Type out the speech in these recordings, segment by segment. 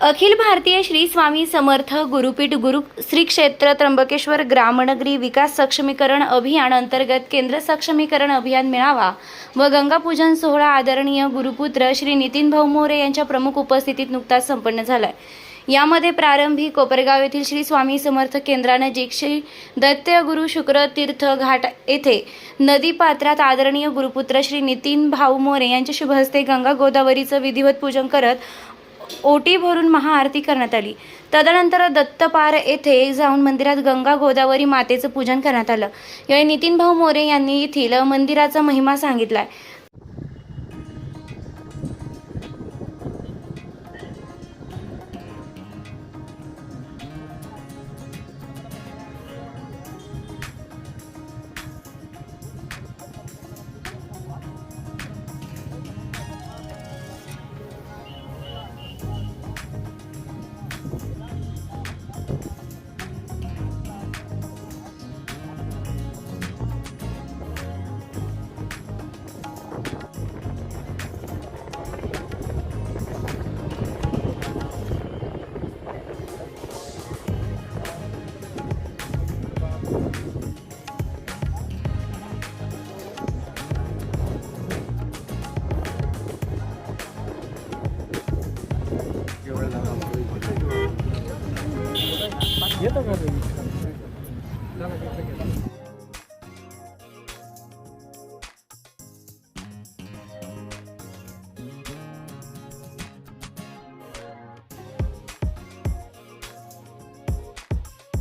अखिल भारतीय श्री स्वामी समर्थ गुरुपीठ गुरु श्री क्षेत्र त्र्यंबकेश्वर ग्रामनगरी विकास सक्षमीकरण अभियान अंतर्गत केंद्र सक्षमीकरण अभियान मेळावा व गंगापूजन सोहळा आदरणीय गुरुपुत्र श्री नितीन भाऊ मोरे यांच्या प्रमुख उपस्थितीत नुकताच संपन्न झालाय. यामध्ये प्रारंभी कोपरगाव येथील श्री स्वामी समर्थ केंद्रानजीक श्री दैत्य गुरु शुक्र तीर्थ घाट येथे नदी पात्रात आदरणीय गुरुपुत्र श्री नितीन भाऊ मोरे यांच्या शुभ हस्ते गंगा गोदावरीचं विधिवत पूजन करत ओटी भरून महाआरती करण्यात आली. तदनंतर दत्तपार येथे जाऊन मंदिरात गंगा गोदावरी मातेचं पूजन करण्यात आलं. यावेळी नितीन भाऊ मोरे यांनी येथील मंदिराचा महिमा सांगितला आहे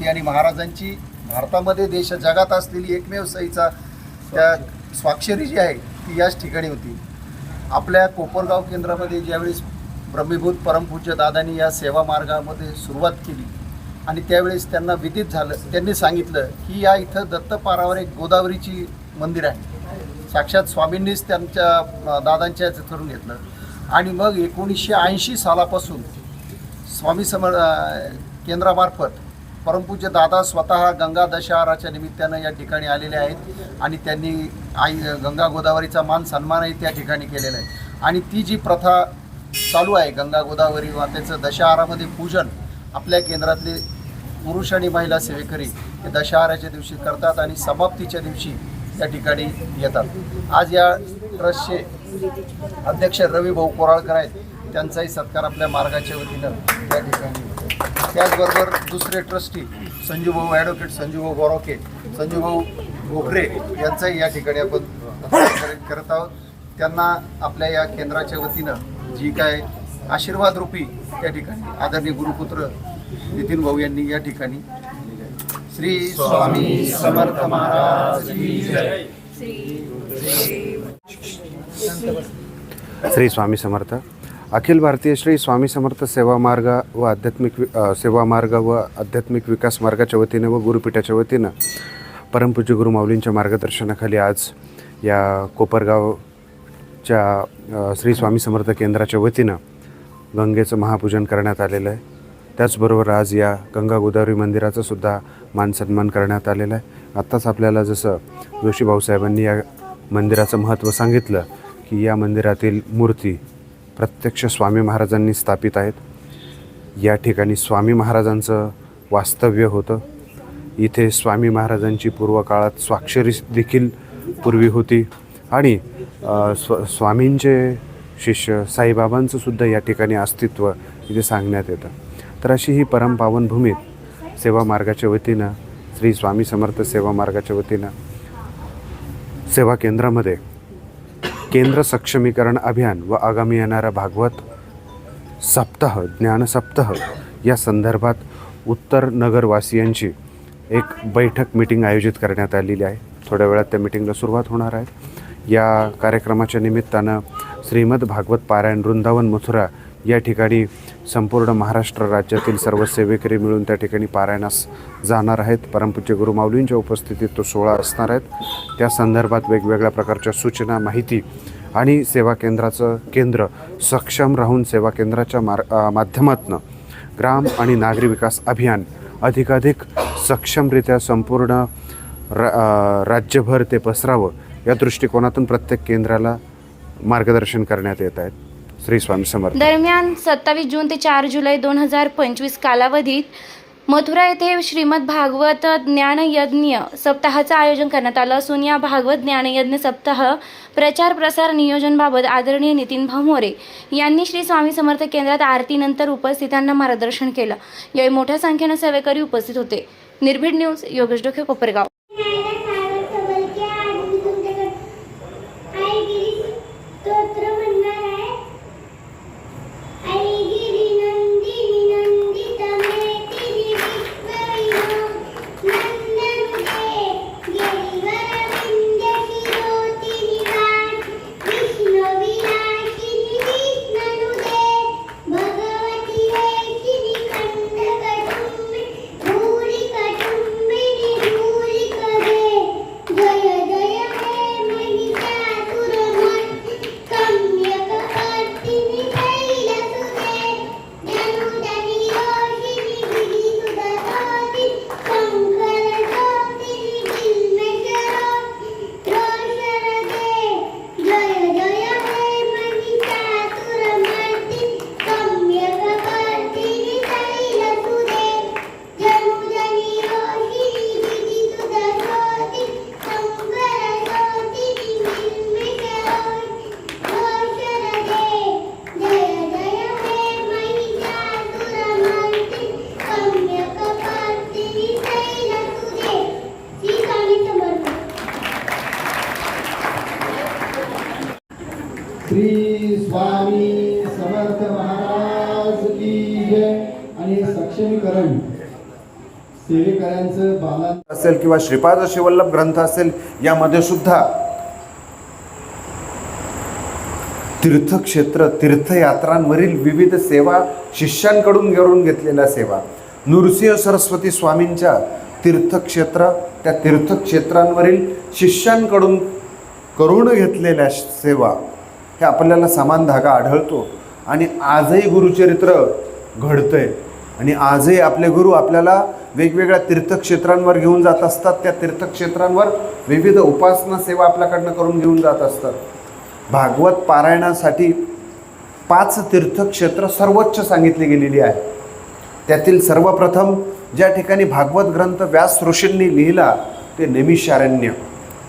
होती आणि महाराजांची भारतामध्ये देश जगात असलेली एकमेव सहीचा त्या स्वाक्षरी जी आहे ती याच ठिकाणी होती. आपल्या कोपरगाव केंद्रामध्ये ज्यावेळेस ब्रह्मीभूत परमपूज्य दादांनी या सेवा मार्गामध्ये सुरुवात केली आणि त्यावेळेस त्यांना विदित झालं त्यांनी सांगितलं की या इथं दत्तपारावर एक गोदावरीची मंदिर आहे. साक्षात स्वामींनीच त्यांच्या दादांच्या याचं ठरून घेतलं. आणि मग एकोणीसशे ऐंशी सालापासून स्वामी समर केंद्रामार्फत परमपूज्य दादा स्वतः गंगा दशहराच्या निमित्तानं या ठिकाणी आलेले आहेत आणि त्यांनी आई गंगा गोदावरीचा मान सन्मानही त्या ठिकाणी केलेला आहे. आणि ती जी प्रथा चालू आहे गंगा गोदावरी मातेचं दशहरामध्ये पूजन आपल्या केंद्रातले पुरुष आणि महिला सेवेकरी हे दशहाराच्या दिवशी करतात आणि समाप्तीच्या दिवशी या ठिकाणी येतात. आज या ट्रस्टचे अध्यक्ष रवी भाऊ कोराळकर आहेत. त्यांचाही सत्कार आपल्या मार्गाच्या वतीनं त्या ठिकाणी त्याचबरोबर दुसरे ट्रस्टी संजूभाऊ ॲडव्होकेट संजूभाऊ गोरोके संजूभाऊ घोगरे यांचाही या ठिकाणी आपण करत आहोत. त्यांना आपल्या या केंद्राच्या वतीनं जी काय आशीर्वाद रूपी त्या ठिकाणी आदरणीय गुरुपुत्र नितीन भाऊ यांनी या ठिकाणी श्री स्वामी समर्थ महाराज श्री स्वामी समर्थ. अखिल भारतीय श्री स्वामी समर्थ सेवा मार्ग व आध्यात्मिक वि- सेवा मार्ग व आध्यात्मिक विकास मार्गाच्या वतीनं व गुरुपीठाच्या वतीनं परमपूज्य गुरु माऊलींच्या मार्गदर्शनाखाली आज या कोपरगावच्या श्री स्वामी समर्थ केंद्राच्या वतीनं गंगेचं महापूजन करण्यात आलेलं आहे. त्याचबरोबर आज या गंगा गोदावरी मंदिराचा सुद्धा मान सन्मान करण्यात आलेला आहे. आत्ताच आपल्याला जसं जोशी भाऊसाहेबांनी या मंदिराचं महत्त्व सांगितलं की या मंदिरातील मूर्ती प्रत्यक्ष स्वामी महाराजांनी स्थापित आहेत. या ठिकाणी स्वामी महाराजांचं वास्तव्य होतं. इथे स्वामी महाराजांची पूर्वकाळात स्वाक्षरी देखील पूर्वी होती. आणि स्व स्वामींचे शिष्य साईबाबांचं सुद्धा या ठिकाणी अस्तित्व इथे सांगण्यात येतं. तर अशी ही परमपावन भूमीत सेवा मार्गाच्या वतीनं श्री स्वामी समर्थ सेवा मार्गाच्या वतीनं सेवा केंद्रामध्ये केंद्र सक्षमीकरण अभियान व आगामी येणारा भागवत सप्ताह ज्ञानसप्ताह या संदर्भात उत्तर नगरवासियांची एक बैठक मिटिंग आयोजित करण्यात आलेली आहे. थोड्या वेळात त्या मिटिंगला सुरुवात होणार आहे. या कार्यक्रमाच्या निमित्तानं श्रीमद भागवत पारायण वृंदावन मथुरा या ठिकाणी संपूर्ण महाराष्ट्र राज्यातील सर्व सेवेकरी मिळून त्या ठिकाणी पारायणास जाणार आहेत. परमपूज्य गुरुमाऊलींच्या उपस्थितीत तो सोहळा असणार आहेत त्या संदर्भात वेगवेगळ्या प्रकारच्या सूचना माहिती आणि सेवा केंद्राचं केंद्र सक्षम राहून सेवा केंद्राच्या मार माध्यमातून ग्राम आणि नागरी विकास अभियान अधिकाधिक सक्षमरित्या संपूर्ण रा राज्यभर ते पसरावं या दृष्टिकोनातून प्रत्येक केंद्राला मार्गदर्शन करण्यात येत आहेत श्री स्वामी समर्थ. दरम्यान सत्तावीस जून ते चार जुलै दोन हजार पंचवीस कालावधीत मथुरा येथे श्रीमद भागवत ज्ञानयज्ञ सप्ताहाचं आयोजन करण्यात आलं असून या भागवत ज्ञानयज्ञ सप्ताह प्रचार प्रसार नियोजनबाबत आदरणीय नितीन भामोरे यांनी श्री स्वामी समर्थ केंद्रात आरतीनंतर उपस्थितांना मार्गदर्शन केलं. यावेळी मोठ्या संख्येनं सेवेकरी उपस्थित होते. निर्भीड न्यूज योगेश डोके कोपरगाव. बाला असेल किंवा श्रीपाद शिवल्लभ ग्रंथ असेल यामध्ये सुद्धा तीर्थक्षेत्र तीर्थयात्रांवरील विविध सेवा शिष्यांकडून घेऊन घेतलेल्या सेवा. नृसिंह सरस्वती स्वामींच्या तीर्थक्षेत्र त्या तीर्थक्षेत्रांवरील शिष्यांकडून करून घेतलेल्या सेवा हे आपल्याला समान धागा आढळतो. आणि आजही गुरुचरित्र घडतंय. आणि आजही आपले गुरु आपल्याला वेगवेगळ्या तीर्थक्षेत्रांवर घेऊन जात असतात. त्या तीर्थक्षेत्रांवर विविध उपासना सेवा आपल्याकडनं करून घेऊन जात असतात. भागवत पारायणासाठी पाच तीर्थक्षेत्र सर्वोच्च सांगितली गेलेली आहे. त्यातील सर्वप्रथम ज्या ठिकाणी भागवत ग्रंथ व्यास ऋषींनी लिहिला ते नैमिषारण्य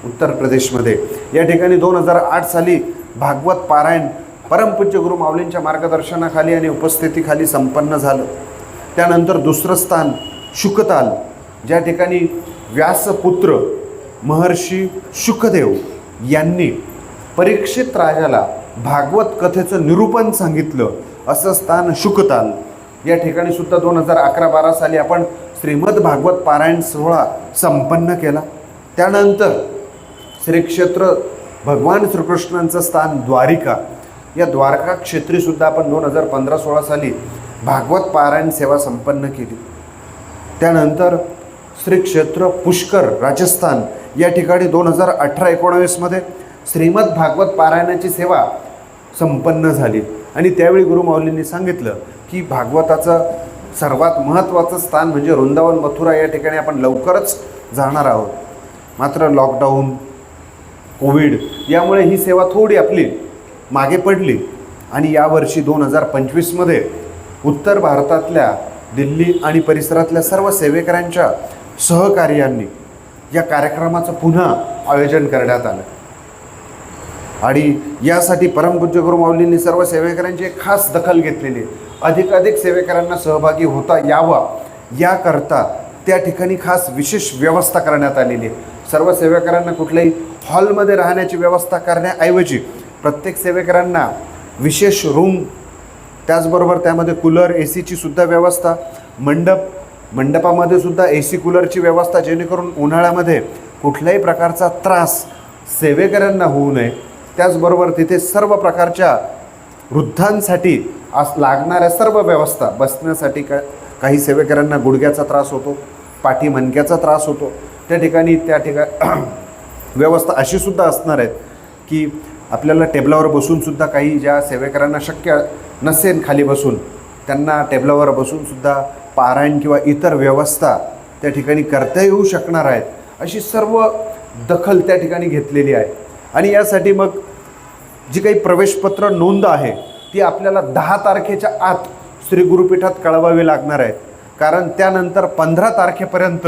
उत्तर प्रदेशमध्ये. या ठिकाणी दोन हजार आठ साली भागवत पारायण परमपूज्य गुरु माऊलींच्या मार्गदर्शनाखाली आणि उपस्थितीखाली संपन्न झालं. त्यानंतर दुसरं स्थान शुकताल. ज्या ठिकाणी व्यासपुत्र महर्षी शुकदेव यांनी परीक्षित राजाला भागवत कथेचं निरूपण सांगितलं असं स्थान शुकताल. या ठिकाणी सुद्धा दोन हजार अकरा बारा साली आपण श्रीमद भागवत पारायण सोहळा संपन्न केला. त्यानंतर श्री क्षेत्र भगवान श्रीकृष्णांचं स्थान द्वारिका या द्वारका क्षेत्रीसुद्धा आपण दोन हजार पंधरा सोळा साली भागवत पारायण सेवा संपन्न केली. त्यानंतर श्री क्षेत्र पुष्कर राजस्थान या ठिकाणी दोन हजार अठरा एकोणावीसमध्ये श्रीमद भागवत पारायणाची सेवा संपन्न झाली. आणि त्यावेळी गुरुमाऊलींनी सांगितलं की भागवताचं सर्वात महत्त्वाचं स्थान म्हणजे वृंदावन मथुरा या ठिकाणी आपण लवकरच जाणार आहोत. मात्र लॉकडाऊन कोविड यामुळे ही सेवा थोडी आपली मागे पडली. आणि यावर्षी दोन हजार पंचवीसमध्ये उत्तर भारतातल्या दिल्ली आणि परिसरातल्या सर्व सेवेकऱ्यांच्या सहकार्यांनी या कार्यक्रमाचं पुन्हा आयोजन करण्यात आलं. आणि यासाठी परमपूज्य गुरु माऊलींनी सर्व सेवेकऱ्यांची एक खास दखल घेतलेली आहे. अधिकाधिक सेवेकरांना सहभागी होता यावा याकरता त्या ठिकाणी खास विशेष व्यवस्था करण्यात आलेली आहे. सर्व सेवेकरांना कुठल्याही हॉलमध्ये राहण्याची व्यवस्था करण्याऐवजी प्रत्येक सेवेकरांना विशेष रूम त्याचबरोबर त्यामध्ये कूलर ए सीची सुद्धा व्यवस्था मंडप मंडपामध्ये सुद्धा ए सी कूलरची व्यवस्था जेणेकरून उन्हाळ्यामध्ये कुठल्याही प्रकारचा त्रास सेवेकऱ्यांना होऊ नये. त्याचबरोबर तिथे सर्व प्रकारच्या वृद्धांसाठी आस लागणाऱ्या सर्व व्यवस्था बसण्यासाठी का काही सेवेकऱ्यांना गुडघ्याचा त्रास होतो पाठी मणक्याचा त्रास होतो. त्या ठिकाणी त्या ठिकाणी व्यवस्था अशी सुद्धा असणार आहेत की आपल्याला टेबलावर बसूनसुद्धा काही ज्या सेवेकरांना शक्य नसेन खाली बसून त्यांना टेबलावर बसूनसुद्धा पारायण किंवा इतर व्यवस्था त्या ठिकाणी करता येऊ शकणार आहेत अशी सर्व दखल त्या ठिकाणी घेतलेली आहे. आणि यासाठी मग जी काही प्रवेशपत्र नोंद आहे ती आपल्याला दहा तारखेच्या आत श्री गुरुपीठात कळवावी लागणार आहे कारण त्यानंतर पंधरा तारखेपर्यंत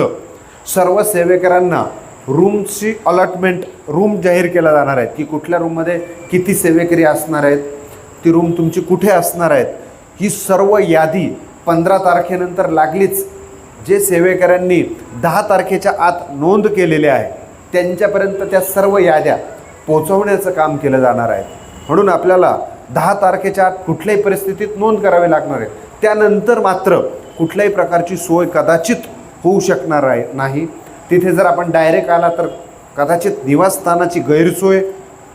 सर्व सेवेकरांना रूमची अलॉटमेंट रूम जाहीर केला जाणार आहेत की कुठल्या रूममध्ये किती सेवेकरी असणार आहेत ती रूम तुमची कुठे असणार आहेत? ही सर्व यादी पंधरा तारखेनंतर लागलीच. जे सेवेकऱ्यांनी दहा तारखेच्या आत नोंद केलेले आहे त्यांच्यापर्यंत त्या सर्व याद्या पोचवण्याचं काम केलं जाणार आहे. म्हणून आपल्याला दहा तारखेच्या आत कुठल्याही परिस्थितीत नोंद करावी लागणार आहे. त्यानंतर मात्र कुठल्याही प्रकारची सोय कदाचित होऊ शकणार आहे नाही. तिथे जर आपण डायरेक्ट आला तर कदाचित निवासस्थानाची गैरसोय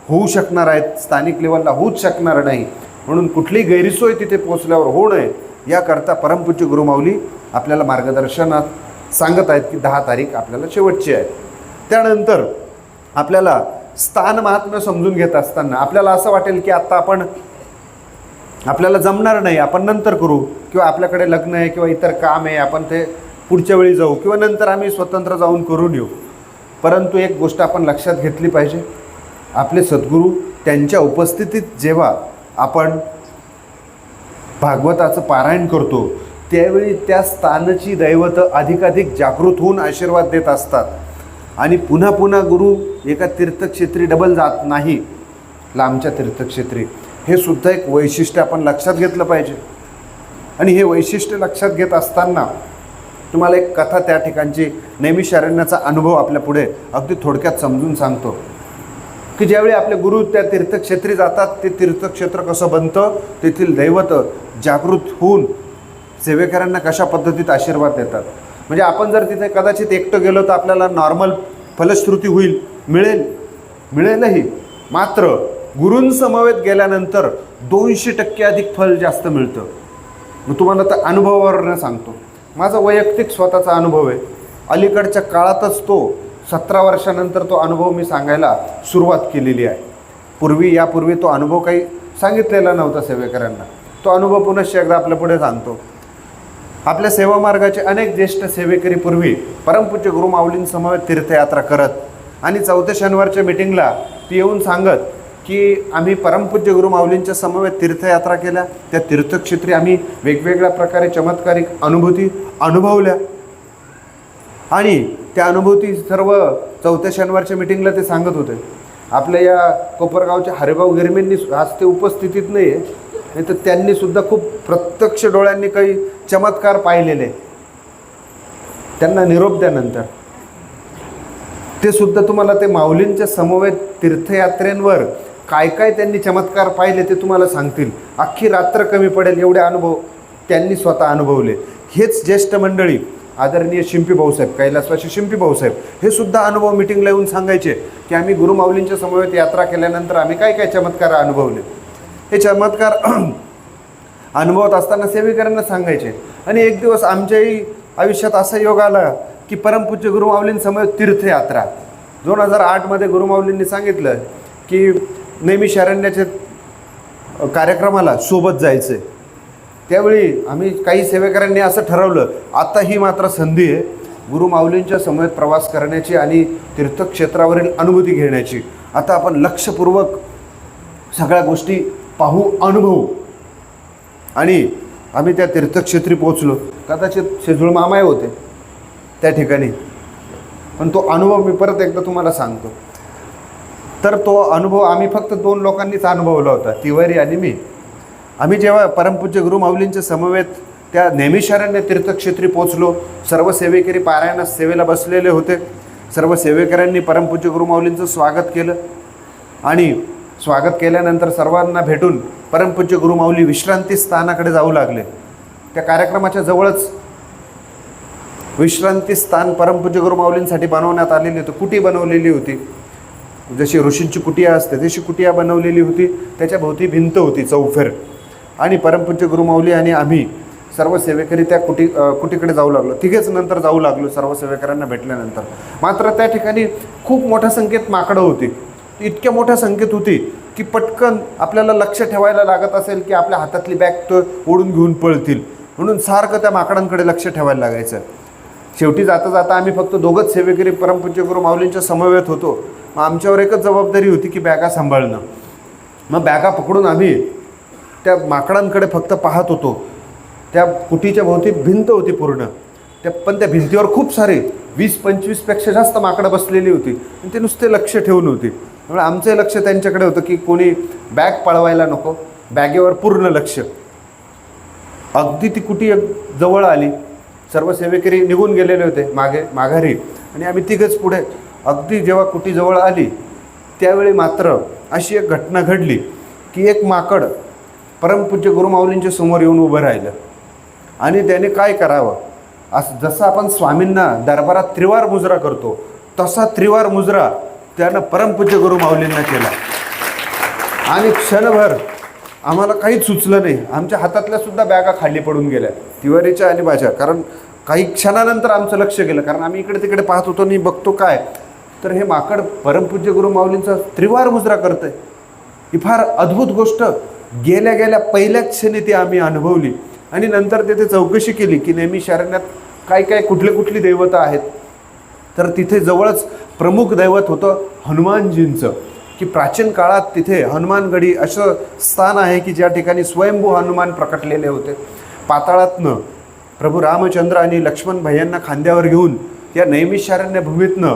होऊ शकणार आहेत स्थानिक लेवलला होऊच शकणार नाही. म्हणून कुठलीही गैरसोय तिथे पोचल्यावर होऊ नये याकरता परमपूज्य गुरुमाऊली आपल्याला मार्गदर्शनात सांगत आहेत की दहा तारीख आपल्याला शेवटची आहे. त्यानंतर आपल्याला स्थान महात्म्य समजून घेत असताना आपल्याला असं वाटेल की आत्ता आपण आपल्याला जमणार नाही आपण नंतर करू किंवा आपल्याकडे लग्न आहे किंवा इतर काम आहे आपण ते पुढच्या वेळी जाऊ किंवा नंतर आम्ही स्वतंत्र जाऊन करून येऊ. परंतु एक गोष्ट आपण लक्षात घेतली पाहिजे आपले सद्गुरू त्यांच्या उपस्थितीत जेव्हा आपण भागवताचं पारायण करतो त्यावेळी त्या स्थानाची दैवत अधिकाधिक जागृत होऊन आशीर्वाद देत असतात. आणि पुन्हा पुन्हा गुरु एका तीर्थक्षेत्री डबल जात नाही लांबच्या तीर्थक्षेत्री. हे सुद्धा एक वैशिष्ट्य आपण लक्षात घेतलं पाहिजे. आणि हे वैशिष्ट्य लक्षात घेत असताना तुम्हाला एक कथा त्या ठिकाणची नैमिषारण्याचा अनुभव आपल्या पुढे अगदी थोडक्यात समजून सांगतो. की ज्यावेळी आपले गुरु त्या तीर्थक्षेत्री जातात ते तीर्थक्षेत्र कसं बनतं तेथील दैवत जागृत होऊन सेवेकरांना कशा पद्धतीत आशीर्वाद देतात. म्हणजे आपण जर तिथे कदाचित एकटं गेलो तर आपल्याला नॉर्मल फलश्रुती होईल मिळेल मिळेलही. मात्र गुरूंसमवेत गेल्यानंतर दोनशे टक्के अधिक फल जास्त मिळतं. मग तुम्हाला तर अनुभवावरनं सांगतो. माझा वैयक्तिक स्वतःचा अनुभव आहे. अलीकडच्या काळातच तो सतरा वर्षानंतर तो अनुभव मी सांगायला सुरुवात केलेली आहे. पूर्वी यापूर्वी तो अनुभव काही सांगितलेला नव्हता सेवेकरांना तो अनुभव पुनश्च एकदा आपल्या पुढे सांगतो. आपल्या सेवा मार्गाचे अनेक ज्येष्ठ सेवेकरी पूर्वी परमपूज्य गुरुमाऊलींसमवेत तीर्थयात्रा करत आणि चौथ्या शनिवारच्या मिटिंगला ती येऊन सांगत की आम्ही परमपूज्य गुरुमाऊलींच्या समवेत तीर्थयात्रा केल्या. त्या तीर्थक्षेत्री आम्ही वेगवेगळ्या प्रकारे चमत्कारिक अनुभूती अनुभवल्या. आणि त्या अनुभूती सर्व चौथ्या शनिवारच्या मिटिंगला ते सांगत होते. आपल्या या कोपरगावच्या हरिभाऊ गिरमेंनी आज ते उपस्थितीत नाही आहे नाही तर त्यांनीसुद्धा खूप प्रत्यक्ष डोळ्यांनी काही चमत्कार पाहिलेले. त्यांना निरोप द्यानंतर ते सुद्धा तुम्हाला ते माऊलींच्या समवेत तीर्थयात्रेंवर काय काय त्यांनी चमत्कार पाहिले ते तुम्हाला सांगतील. अख्खी रात्र कमी पडेल एवढे अनुभव त्यांनी स्वतः अनुभवले. हेच ज्येष्ठ मंडळी आदरणीय शिंपी भाऊसाहेब कैलासवासी शिंपी भाऊसाहेब हे सुद्धा अनुभव मिटिंगला येऊन सांगायचे की आम्ही गुरुमाऊलींच्या समवेत यात्रा केल्यानंतर आम्ही काय काय चमत्कार अनुभवले? हे चमत्कार अनुभवत असताना सेवेकरांना सांगायचे. आणि एक दिवस आमच्याही आयुष्यात असा योग आला की परमपूज्य गुरुमाऊलींसमोर तीर्थयात्रा. दोन हजार आठमध्ये गुरुमाऊलींनी सांगितलं की नेहमी शरण्याच्या कार्यक्रमाला सोबत जायचं. आहे त्यावेळी आम्ही काही सेवेकरांनी असं ठरवलं आता ही मात्र संधी आहे गुरुमाऊलींच्या समवेत प्रवास करण्याची आणि तीर्थक्षेत्रावरील अनुभूती घेण्याची. आता आपण लक्षपूर्वक सगळ्या गोष्टी पाहू अनुभवू. आणि आम्ही त्या तीर्थक्षेत्री पोचलो कदाचित शेजूळ मामाय होते त्या ठिकाणी. पण तो अनुभव मी परत एकदा तुम्हाला सांगतो. तर तो अनुभव आम्ही फक्त दोन लोकांनीच अनुभवला होता तिवारी आणि मी. आम्ही जेव्हा परमपूज्य गुरु माऊलींच्या समवेत त्या नेमिषारण्य तीर्थक्षेत्री पोचलो सर्व सेवेकरी पारायणास सेवेला बसलेले होते. सर्व सेवेकऱ्यांनी परमपूज्य गुरुमाऊलींचं स्वागत केलं आणि स्वागत केल्यानंतर सर्वांना भेटून परमपूज्य गुरुमाऊली विश्रांती स्थानाकडे जाऊ लागले. त्या कार्यक्रमाच्या जवळच विश्रांती स्थान परमपूज्य गुरुमाऊलींसाठी बनवण्यात आलेली होती. कुटी बनवलेली होती. जशी ऋषींची कुटिया असते तशी कुटिया बनवलेली होती. त्याच्या भोवती भिंत होती चौफेर. आणि परमपूज्य गुरुमाऊली आणि आम्ही सर्व सेवेकरी त्या कुटी कुटीकडे जाऊ लागलो. तिघेच नंतर जाऊ लागलो सर्व सेवेकरांना भेटल्यानंतर. मात्र त्या ठिकाणी खूप मोठ्या संख्येत माकडं होती. इतक्या मोठ्या संख्येत होती की पटकन आपल्याला लक्ष ठेवायला लागत असेल की आपल्या हातातली बॅग तो ओढून घेऊन पळतील. म्हणून सारखं त्या माकडांकडे लक्ष ठेवायला लागायचं. शेवटी जाता जाता आम्ही फक्त दोघंच सेवेकरी परमपूज्य गुरु माऊलींच्या समवेत होतो. मग आमच्यावर एकच जबाबदारी होती की बॅगा सांभाळणं. मग बॅगा पकडून आम्ही त्या माकडांकडे फक्त पाहत होतो. त्या कुटीच्या भोवती भिंत होती पूर्ण. त्या पण त्या भिंतीवर खूप सारे वीस पंचवीसपेक्षा जास्त माकडं बसलेली होती. आणि ते नुसते लक्ष ठेवून होती. त्यामुळे आमचं लक्ष त्यांच्याकडे होतं की कोणी बॅग पळवायला नको. बॅगेवर पूर्ण लक्ष. अगदी ती कुटी जवळ आली. सर्व सेवेकरी निघून गेलेले होते मागे माघारी. आणि आम्ही तिघंच पुढे. अगदी जेव्हा कुटी जवळ आली त्यावेळी मात्र अशी एक घटना घडली की एक माकड परमपूज्य गुरुमाऊलींच्या समोर येऊन उभं राहिलं. आणि त्याने काय करावं? असं जसं आपण स्वामींना दरबारात त्रिवार मुजरा करतो तसा त्रिवार मुजरा त्यानं परमपूज्य गुरुमाऊलींना केला. आणि क्षणभर आम्हाला काहीच सुचलं नाही. आमच्या हातातल्या सुद्धा बॅगा खाली पडून गेल्या. तिवारीच्या आणि माझ्या कारण काही क्षणानंतर आमचं लक्ष गेलं. कारण आम्ही इकडे तिकडे पाहत होतो आणि बघतो काय? तर हे माकड परमपूज्य गुरु माऊलींचा त्रिवार मुजरा करतंय. ही फार अद्भुत गोष्ट. गेल्या गेल्या पहिल्याच क्षणी ती आम्ही अनुभवली. आणि नंतर तिथे चौकशी केली की नेहमी शरण्यात काय काय कुठले कुठली दैवता आहेत. तर तिथे जवळच प्रमुख दैवत होतं हनुमानजींचं. की प्राचीन काळात तिथे हनुमानगडी असं स्थान आहे की ज्या ठिकाणी स्वयंभू हनुमान प्रकटलेले होते. पाताळातनं प्रभू रामचंद्र आणि लक्ष्मण भैयांना खांद्यावर घेऊन या नैमिषारण्य भूमीतनं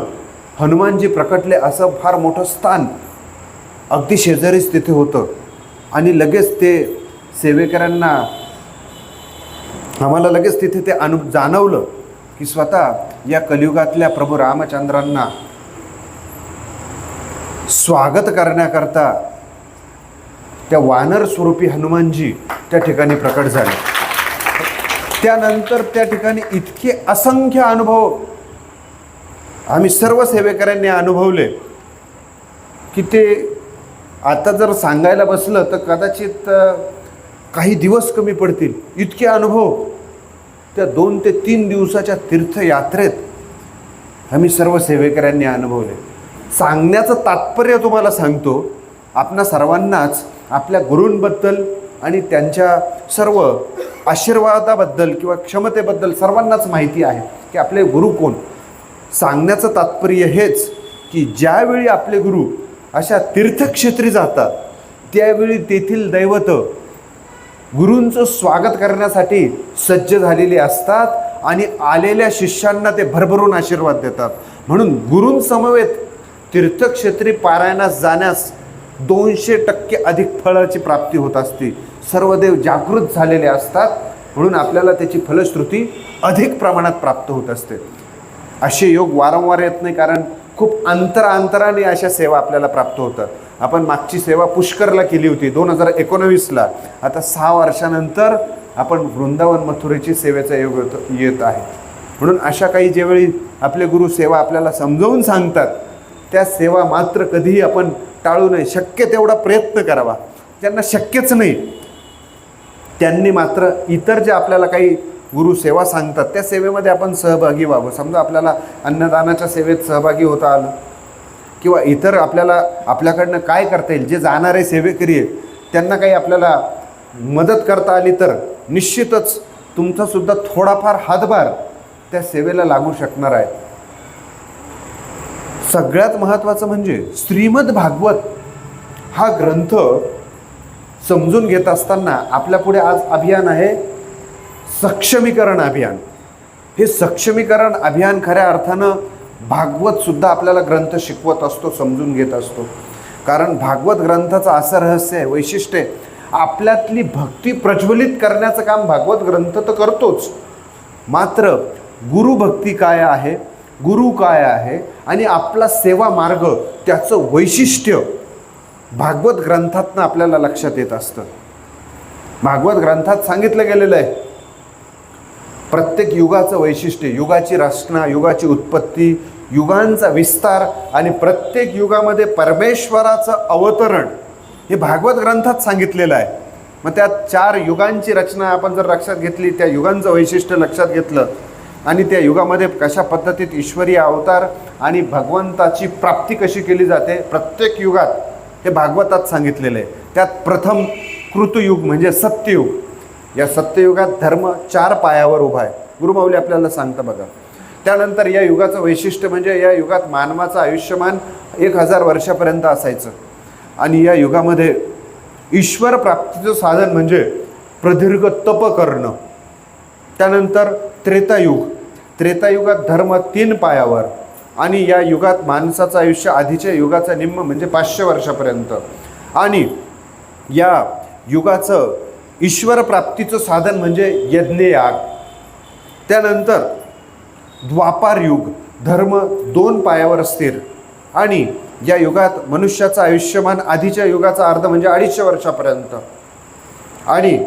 हनुमानजी प्रकटले असं फार मोठं स्थान अगदी शेजारीच तिथे होतं. आणि लगेच ते सेवेकरांना आम्हाला लगेच तिथे ते अनु जाणवलं की स्वतः या कलियुगातल्या प्रभू रामचंद्रांना स्वागत करण्याकरता त्या वानर स्वरूपी हनुमानजी त्या ठिकाणी प्रकट झाले. त्यानंतर त्या ठिकाणी इतके असंख्य अनुभव आम्ही सर्व सेवेकऱ्यांनी अनुभवले की ते आता जर सांगायला बसलं तर कदाचित काही दिवस कमी पडतील. इतके अनुभव. त्या दोन ते तीन दिवसाच्या तीर्थयात्रेत आम्ही सर्व सेवेकऱ्यांनी अनुभवले. सांगण्याचं तात्पर्य तुम्हाला सांगतो. आपणा सर्वांनाच आपल्या गुरूंबद्दल आणि त्यांच्या सर्व आशीर्वादाबद्दल किंवा क्षमतेबद्दल सर्वांनाच माहिती आहे की आपले गुरु कोण? सांगण्याचं तात्पर्य हेच की ज्यावेळी आपले गुरु अशा तीर्थक्षेत्री जातात. त्यावेळी तेथील दैवत गुरूंचं स्वागत करण्यासाठी सज्ज झालेली असतात आणि आलेल्या शिष्यांना ते भरभरून आशीर्वाद देतात. म्हणून गुरूंसमवेत तीर्थक्षेत्री पारायणास जाण्यास दोनशे टक्के अधिक फळाची प्राप्ती होत असते. सर्व देव जागृत झालेले असतात. म्हणून आपल्याला त्याची फलश्रुती अधिक प्रमाणात प्राप्त होत असते. असे योग वारंवार येत नाही कारण खूप अंतरांतराने अशा सेवा आपल्याला प्राप्त होतात. आपण मागची सेवा पुष्करला केली होती दोन हजार एकोणवीसला. आता सहा वर्षानंतर आपण वृंदावन मथुरेची सेवेचा योग येतो येत आहे. म्हणून अशा काही ज्यावेळी आपले गुरु सेवा आपल्याला समजावून सांगतात त्या सेवा मात्र कधीही आपण टाळू नये. शक्य तेवढा प्रयत्न करावा. ज्यांना शक्यच नाही त्यांनी मात्र इतर जे आपल्याला काही गुरु सेवा सांगतात. त्या सेवेमध्ये आपण सहभागी व्हावं. समजा आपल्याला अन्नदानाच्या सेवेत सहभागी होता आलं किंवा इतर आपल्याला आपल्याकडनं काय करता येईल जे जाणारे सेवेकरी आहेत त्यांना काही आपल्याला मदत करता आली तर निश्चितच तुमचासुद्धा थोडाफार हातभार त्या सेवेला लागू शकणार आहे. सगळ्यात महत्त्वाचं म्हणजे श्रीमद भागवत हा ग्रंथ समजून घेत असताना आपल्यापुढे आज अभियान आहे. सक्षमीकरण अभियान. हे सक्षमीकरण अभियान खऱ्या अर्थानं भागवतसुद्धा आपल्याला ग्रंथ शिकवत असतो समजून घेत असतो. कारण भागवत ग्रंथाचं असं रहस्य आहे वैशिष्ट्य आहे आपल्यातली भक्ती प्रज्वलित करण्याचं काम भागवत ग्रंथ तर करतोच. मात्र गुरुभक्ती काय आहे? गुरु काय आहे? आणि आपला सेवा मार्ग त्याचं वैशिष्ट्य भागवत ग्रंथातनं आपल्याला लक्षात येत असतं. भागवत ग्रंथात सांगितलं गेलेलं आहे प्रत्येक युगाचं वैशिष्ट्य युगाची रचना युगाची उत्पत्ती युगांचा विस्तार आणि प्रत्येक युगामध्ये परमेश्वराचं अवतरण हे भागवत ग्रंथात सांगितलेलं आहे. मग त्या चार युगांची रचना आपण जर लक्षात घेतली त्या युगांचं वैशिष्ट्य लक्षात घेतलं आणि त्या युगामध्ये कशा पद्धतीत ईश्वरी अवतार आणि भगवंताची प्राप्ती कशी केली जाते प्रत्येक युगात हे भागवतात सांगितलेलं आहे. त्यात प्रथम कृतयुग म्हणजे सत्ययुग. या सत्ययुगात धर्म चार पायावर उभा आहे. गुरुमाऊली आपल्याला सांगतं बघा. त्यानंतर या युगाचं वैशिष्ट्य म्हणजे या युगात मानवाचं आयुष्यमान एक हजार वर्षापर्यंत असायचं. आणि या युगामध्ये ईश्वर प्राप्तीचं साधन म्हणजे प्रदीर्घ तप करणं त्यानंतर त्रेतायुग. त्रेतायुगात धर्म तीन पायावर. आणि या युगात माणसाचं आयुष्य आधीच्या युगाचा निम्म म्हणजे पाचशे वर्षापर्यंत. आणि या युगाचं ईश्वर प्राप्तीचं साधन म्हणजे यज्ञयाग. त्यानंतर द्वापार युग धर्म दोन पायावर स्थिर. आणि या युगात मनुष्याचं आयुष्यमान आधीच्या युगाचा अर्ध म्हणजे अडीचशे वर्षापर्यंत. आणि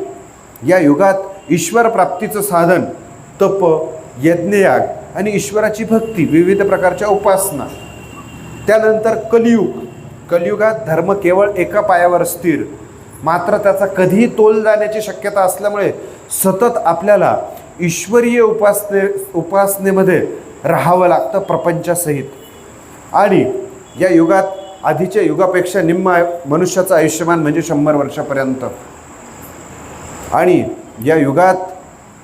या युगात ईश्वर प्राप्तीचं साधन तप यज्ञयाग आणि ईश्वराची भक्ती विविध प्रकारच्या उपासना. त्यानंतर कलियुग. कलियुगात धर्म केवळ एका पायावर स्थिर. मात्र त्याचा कधीही तोल जाण्याची शक्यता असल्यामुळे सतत आपल्याला ईश्वरीय उपासने उपासनेमध्ये राहावं लागतं प्रपंचासहित. आणि या युगात आधीच्या युगापेक्षा निम्म मनुष्याचं आयुष्यमान म्हणजे शंभर वर्षापर्यंत. आणि या युगात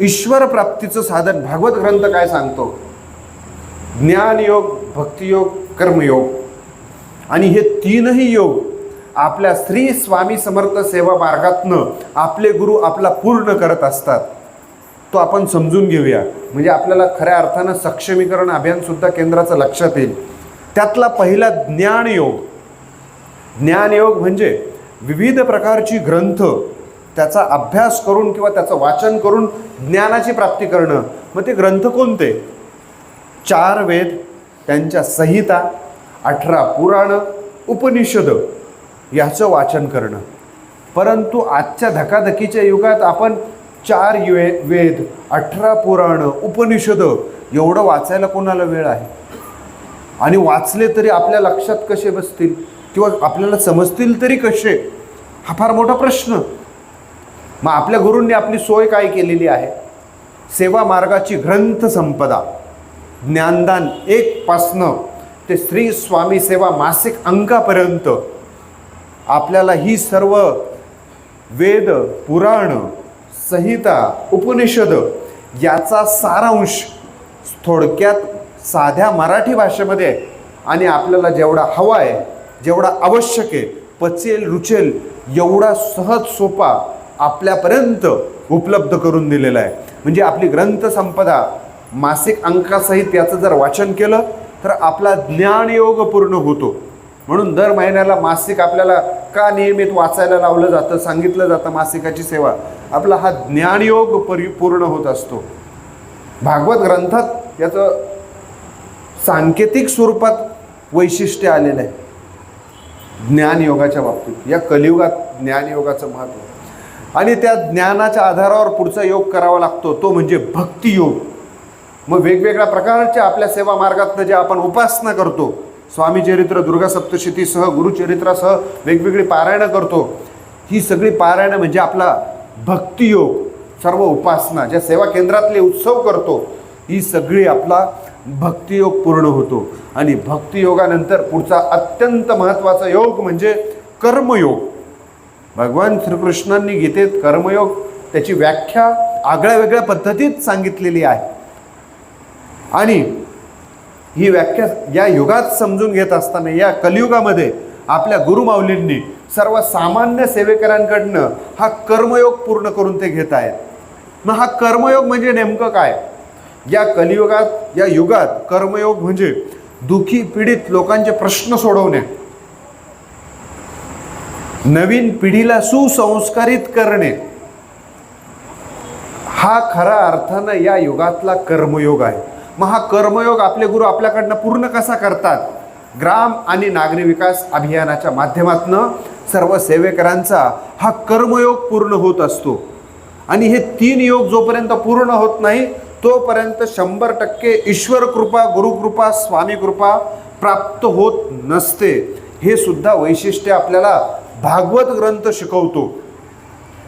ईश्वर प्राप्तीचं साधन भागवत ग्रंथ काय सांगतो? ज्ञानयोग भक्तियोग कर्मयोग. आणि हे तीनही योग आपल्या श्री स्वामी समर्थ सेवा मार्गातनं आपले गुरु आपला पूर्ण करत असतात. तो आपण समजून घेऊया. म्हणजे आपल्याला खऱ्या अर्थानं सक्षमीकरण अभियानसुद्धा केंद्राचं लक्षात येईल. त्यातला पहिला ज्ञानयोग ज्ञानयोग म्हणजे विविध प्रकारची ग्रंथ त्याचा अभ्यास करून किंवा त्याचं वाचन करून ज्ञानाची प्राप्ती करणं. मग ते ग्रंथ कोणते? चार वेद त्यांच्या संहिता अठरा पुराणं उपनिषद. याचं वाचन करणं. परंतु आजच्या धकाधकीच्या युगात आपण चार वे वेद अठरा पुराणं उपनिषदं एवढं वाचायला कोणाला वेळ आहे? आणि वाचले तरी आपल्या लक्षात कसे बसतील? किंवा आपल्याला समजतील तरी कसे? हा फार मोठा प्रश्न. मग आपल्या गुरूंनी आपली सोय काय केलेली आहे? सेवा मार्गाची ग्रंथ संपदा. ज्ञानदान एकपासनं ते श्री स्वामी सेवा मासिक अंकापर्यंत आपल्याला ही सर्व वेद पुराण संहिता उपनिषद याचा सारांश थोडक्यात साध्या मराठी भाषेमध्ये आणि आपल्याला जेवढा हवा आहे जेवढा आवश्यक आहे पचेल रुचेल एवढा सहज सोपा आपल्यापर्यंत उपलब्ध करून दिलेला आहे. म्हणजे आपली ग्रंथसंपदा मासिक अंकासहित याचं जर वाचन केलं तर आपला ज्ञानयोग पूर्ण होतो. म्हणून दर महिन्याला मासिक आपल्याला का नियमित वाचायला लावलं जातं सांगितलं जातं मासिकाची सेवा? आपला हा ज्ञानयोग परि पूर्ण होत असतो. भागवत ग्रंथात याचं सांकेतिक स्वरूपात वैशिष्ट्य आलेलं आहे. ज्ञानयोगाच्या बाबतीत. या कलियुगात ज्ञानयोगाचं महत्त्व. आणि त्या ज्ञानाच्या आधारावर पुढचा योग करावा लागतो. तो म्हणजे भक्तियोग. मग वेगवेगळ्या प्रकारच्या आपल्या सेवा मार्गातनं जे आपण उपासना करतो स्वामीचरित्र दुर्गा सप्तशतीसह गुरुचरित्रासह वेगवेगळी पारायणं करतो. ही सगळी पारायणं म्हणजे आपला भक्तियोग सर्व उपासना ज्या सेवा केंद्रातले उत्सव करतो ही सगळी आपला भक्तियोग पूर्ण होतो. आणि भक्तियोगानंतर पुढचा अत्यंत महत्त्वाचा योग म्हणजे कर्मयोग. भगवान श्रीकृष्णांनी गीतेत कर्मयोग त्याची व्याख्या आगळ्या वेगळ्या पद्धतीत सांगितलेली आहे. आणि ही व्याख्या या युगात समजून घेत असताना या कलियुगामध्ये आपल्या गुरुमाऊलींनी सर्वसामान्य सेवेकरांकडनं हा कर्मयोग पूर्ण करून ते घेत आहेत. मग हा कर्मयोग म्हणजे नेमकं काय? या कलियुगात या युगात कर्मयोग म्हणजे दुखी पीडित लोकांचे प्रश्न सोडवणे. नवीन पिढीला सुसंस्कारित करणे. हा खरा अर्थानं या युगातला कर्मयोग आहे. मग हा कर्मयोग आपले गुरु आपल्याकडनं पूर्ण कसा करतात? ग्राम आणि नागरी विकास अभियानाच्या माध्यमातनं सर्व सेवेकरांचा हा कर्मयोग पूर्ण होत असतो. आणि हे तीन योग जोपर्यंत पूर्ण होत नाही तोपर्यंत शंभर टक्के ईश्वर कृपा गुरुकृपा स्वामी कृपा प्राप्त होत नसते. हे सुद्धा वैशिष्ट्य आपल्याला भागवत ग्रंथ शिकवतो.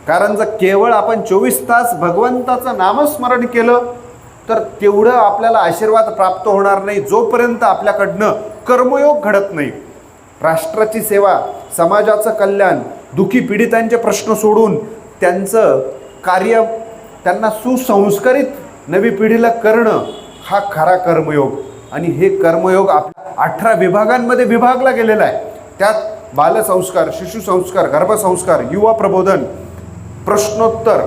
कारण जर केवळ आपण चोवीस तास भगवंताचं नामस्मरण केलं तर तेवढं आपल्याला आशीर्वाद प्राप्त होणार नाही. जोपर्यंत आपल्याकडनं कर्मयोग घडत नाही राष्ट्राची सेवा समाजाचं कल्याण दुखी पीडितांचे प्रश्न सोडून त्यांचं कार्य त्यांना सुसंस्कारित नवी पिढीला करणं हा खरा कर्मयोग. आणि हे कर्मयोग आपल्या अठरा विभागांमध्ये विभागला गेलेला आहे. त्यात बालसंस्कार शिशुसंस्कार गर्भसंस्कार युवा प्रबोधन प्रश्नोत्तर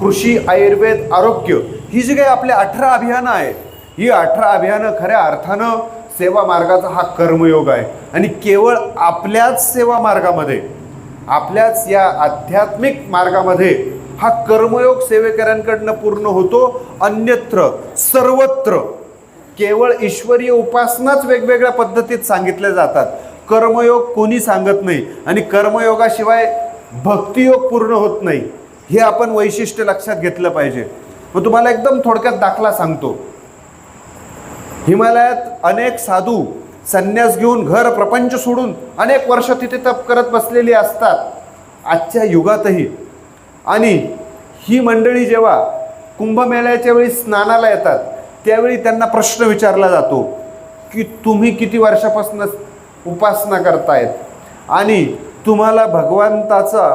कृषी आयुर्वेद आरोग्य ही जी काही आपली अठरा अभियानं आहेत ही अठरा अभियानं खऱ्या अर्थानं सेवा मार्गाचा हा कर्मयोग आहे. आणि केवळ आपल्याच सेवा मार्गामध्ये आपल्याच या आध्यात्मिक मार्गामध्ये हा कर्मयोग सेवेकऱ्यांकडनं पूर्ण होतो. अन्यत्र सर्वत्र केवळ ईश्वरीय उपासनाच वेगवेगळ्या पद्धतीत सांगितल्या जातात. कर्मयोग कोणी सांगत नाही आणि कर्मयोगाशिवाय भक्तियोग पूर्ण होत नाही. हे आपण वैशिष्ट्य लक्षात घेतलं पाहिजे. मग तुम्हाला एकदम थोडक्यात दाखला सांगतो. हिमालयात अनेक साधू संन्यास घेऊन घर प्रपंच सोडून अनेक वर्ष तिथे तप करत बसलेली असतात. आजच्या युगातही. आणि ही मंडळी जेव्हा कुंभमेळ्याच्या वेळी स्नानाला येतात त्यावेळी त्यांना प्रश्न विचारला जातो की तुम्ही किती वर्षापासून उपासना करतायत? आणि तुम्हाला भगवंताचा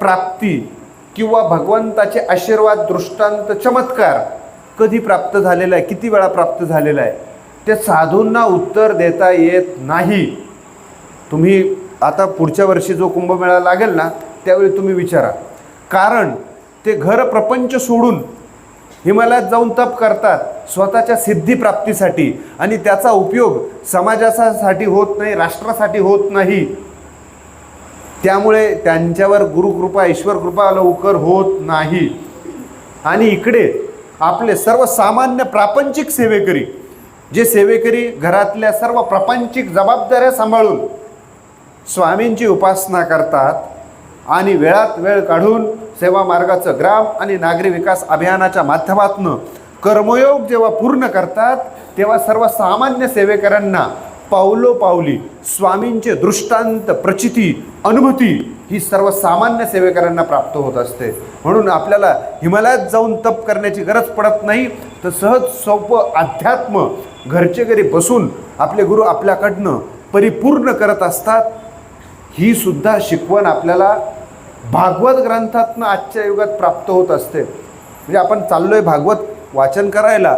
प्राप्ती किंवा भगवंताचे आशीर्वाद दृष्टांत चमत्कार कधी प्राप्त झालेला आहे? किती वेळा प्राप्त झालेला आहे? ते साधूंना उत्तर देता येत नाही. तुम्ही आता पुढच्या वर्षी जो कुंभमेळा लागेल ना त्यावेळी तुम्ही विचारा. कारण ते घर प्रपंच सोडून हिमालयात जाऊन तप करतात स्वतःच्या सिद्धिप्राप्तीसाठी आणि त्याचा उपयोग समाजासाठी होत नाही राष्ट्रासाठी होत नाही. त्यामुळे त्यांच्यावर गुरुकृपा ईश्वरकृपा लवकर होत नाही. आणि इकडे आपले सर्वसामान्य प्रापंचिक सेवेकरी जे सेवेकरी घरातल्या सर्व प्रापंचिक जबाबदाऱ्या सांभाळून स्वामींची उपासना करतात आणि वेळात वेळ काढून सेवा मार्गाचं ग्राम आणि नागरी विकास अभियानाच्या माध्यमातून कर्मयोग जेव्हा पूर्ण करतात तेव्हा सर्वसामान्य सेवेकरांना पावलोपावली स्वामींचे दृष्टांत प्रचिती अनुभूती ही सर्वसामान्य सेवेकरांना प्राप्त होत असते. म्हणून आपल्याला हिमालयात जाऊन तप करण्याची गरज पडत नाही तर सहज सोपं अध्यात्म घरचे घरी बसून आपले गुरु आपल्याकडनं परिपूर्ण करत असतात. ही सुद्धा शिकवण आपल्याला भागवत ग्रंथातनं आजच्या युगात प्राप्त होत असते. म्हणजे आपण चाललोय भागवत वाचन करायला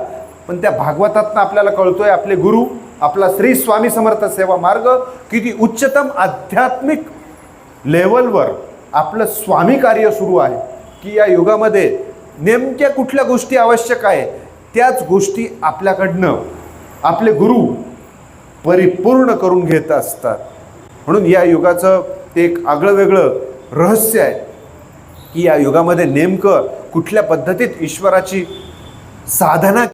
पण त्या भागवतातनं आपल्याला कळतोय आपले गुरु आपला श्री स्वामी समर्थ सेवा मार्ग किती उच्चतम आध्यात्मिक लेवलवर आपलं स्वामी कार्य सुरू आहे. की या युगामध्ये नेमक्या कुठल्या गोष्टी आवश्यक आहे त्याच गोष्टी आपल्याकडनं आपले गुरु परिपूर्ण करून घेत असतात. म्हणून या युगाचं ते एक आगळं वेगळं रहस्य आहे की या युगामध्ये नेमकं कुठल्या पद्धतीत ईश्वराची साधना